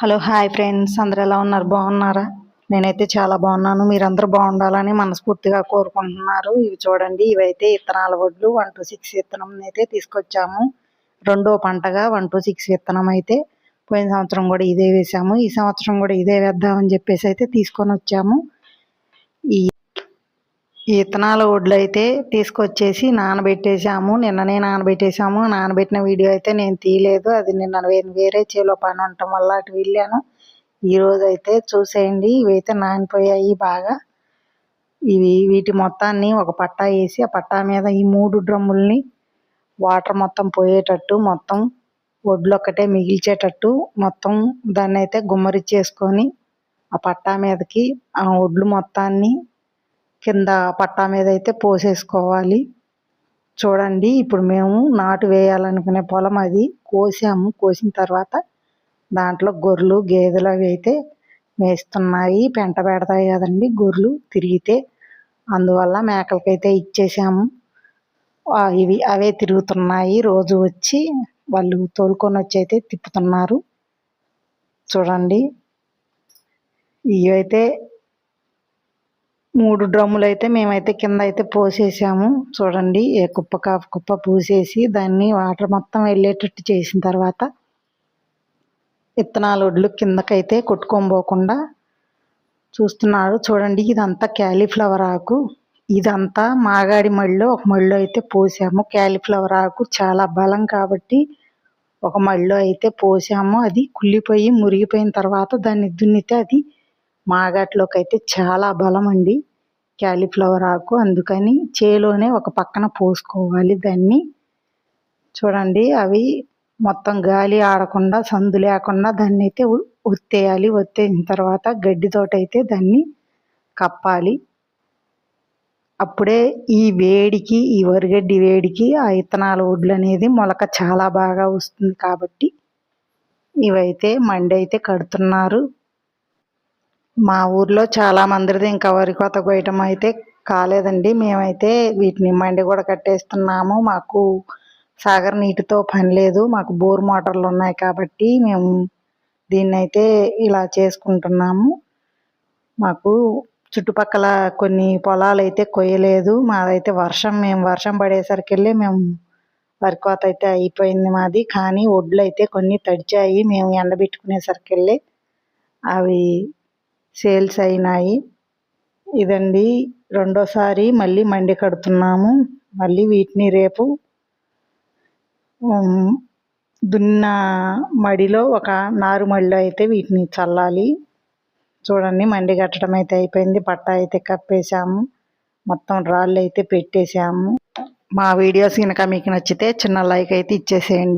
Hello hi friends. అందరు ఎలా ఉన్నారు? బాగున్నారా? నేనైతే చాలా బాగున్నాను. మీరందరూ బాగుండాలని మనస్ఫూర్తిగా కోరుకుంటున్నారు. ఇవి చూడండి. ఇవైతే ఇత్తనాల వడ్లు. వన్ టు సిక్స్ విత్తనం అయితే తీసుకొచ్చాము. రెండో పంటగా వన్ టూ సిక్స్ విత్తనం అయితే పోయిన సంవత్సరం కూడా ఇదే వేసాము. ఈ సంవత్సరం కూడా ఇదే వేద్దామని చెప్పేసి అయితే తీసుకొని వచ్చాము. ఈ ఈ విత్తనాల వడ్లు అయితే తీసుకొచ్చేసి నానబెట్టేసాము నిన్ననే నానబెట్టేసాము నానబెట్టిన వీడియో అయితే నేను తీయలేదు. అది నిన్న వేరే చేలో పని ఉండటం వల్ల అటు వెళ్ళాను. ఈరోజు అయితే చూసేయండి. ఇవైతే నానిపోయాయి బాగా. ఇవి వీటి మొత్తాన్ని ఒక పట్టా వేసి ఆ పట్టా మీద ఈ మూడు డ్రమ్ముల్ని వాటర్ మొత్తం పోయేటట్టు మొత్తం వడ్లు ఒక్కటే మిగిల్చేటట్టు మొత్తం దాన్ని అయితే గుమ్మరిచ్చేసుకొని ఆ పట్టా మీదకి ఆ వడ్లు మొత్తాన్ని కింద పట్టా మీద అయితే పోసేసుకోవాలి. చూడండి ఇప్పుడు మేము నాటు వేయాలనుకునే పొలం అది కోసాము. కోసిన తర్వాత దాంట్లో గొర్రెలు గేదెలు అవి అయితే మేస్తున్నాయి. పెంట పెడతాయి కదండి గొర్రెలు తిరిగితే. అందువల్ల మేకలకైతే ఇచ్చేసాము. ఇవి అవే తిరుగుతున్నాయి. రోజు వచ్చి వాళ్ళు తోలుకొని వచ్చి అయితే తిప్పుతున్నారు. చూడండి ఇవైతే మూడు డ్రమ్ములు అయితే మేమైతే కింద అయితే పోసేసాము. చూడండి ఏ కుప్ప కాఫ్ కుప్ప పూసేసి దాన్ని వాటర్ మొత్తం వెళ్ళేటట్టు చేసిన తర్వాత విత్తనాలు ఒడ్లు కిందకైతే కొట్టుకోబోకుండా చూస్తున్నారు చూడండి ఇదంతా క్యాలీఫ్లవర్ ఆకు. ఇదంతా మాగాడి మళ్ళీ ఒక మళ్ళీ అయితే పోసాము. క్యాలీఫ్లవర్ ఆకు చాలా బలం కాబట్టి ఒక మళ్ళీ అయితే పోసాము. అది కుళ్ళిపోయి మురిగిపోయిన తర్వాత దాన్ని దున్నితే అది మాగాట్లోకి అయితే చాలా బలం అండి క్యాలీఫ్లవర్ ఆకు అందుకని చేలోనే ఒక పక్కన పోసుకోవాలి దాన్ని. చూడండి అవి మొత్తం గాలి ఆడకుండా సందు లేకుండా దాన్ని అయితే ఒత్తేయాలి. ఒత్తేసిన తర్వాత గడ్డితోటైతే దాన్ని కప్పాలి. అప్పుడే ఈ వేడికి ఈ వరిగడ్డి వేడికి ఆ ఇత్తనాల ఒడ్లు అనేది మొలక చాలా బాగా వస్తుంది కాబట్టి ఇవైతే మండి అయితే కడుతున్నారు. మా ఊర్లో చాలా మందిది ఇంకా వరి కోత కోయటం అయితే కాలేదండి. మేమైతే వీటిని మండి కూడా కట్టేస్తున్నాము. మాకు సాగర్ నీటితో పని లేదు. మాకు బోర్ మోటార్లు ఉన్నాయి కాబట్టి మేము దీన్ని అయితే ఇలా చేసుకుంటున్నాము. మాకు చుట్టుపక్కల కొన్ని పొలాలు అయితే కొయ్యలేదు. మాదైతే వర్షం మేము వర్షం పడేసరికి వెళ్ళి మేము వరి కోత అయితే అయిపోయింది మాది. కానీ ఒడ్లు అయితే కొన్ని తడిచాయి. మేము ఎండబెట్టుకునేసరికి వెళ్ళి అవి సేల్స్ అయినాయి. ఇదండి రెండోసారి మళ్ళీ మండి కడుతున్నాము. మళ్ళీ వీటిని రేపు దున్న మడిలో ఒక నారు మడిలో అయితే వీటిని చల్లాలి. చూడండి మండి కట్టడం అయితే అయిపోయింది. పట్ట అయితే కప్పేసాము మొత్తం రాళ్ళు అయితే పెట్టేశాము. మా వీడియోస్ కనుక మీకు నచ్చితే చిన్న లైక్ అయితే ఇచ్చేసేయండి.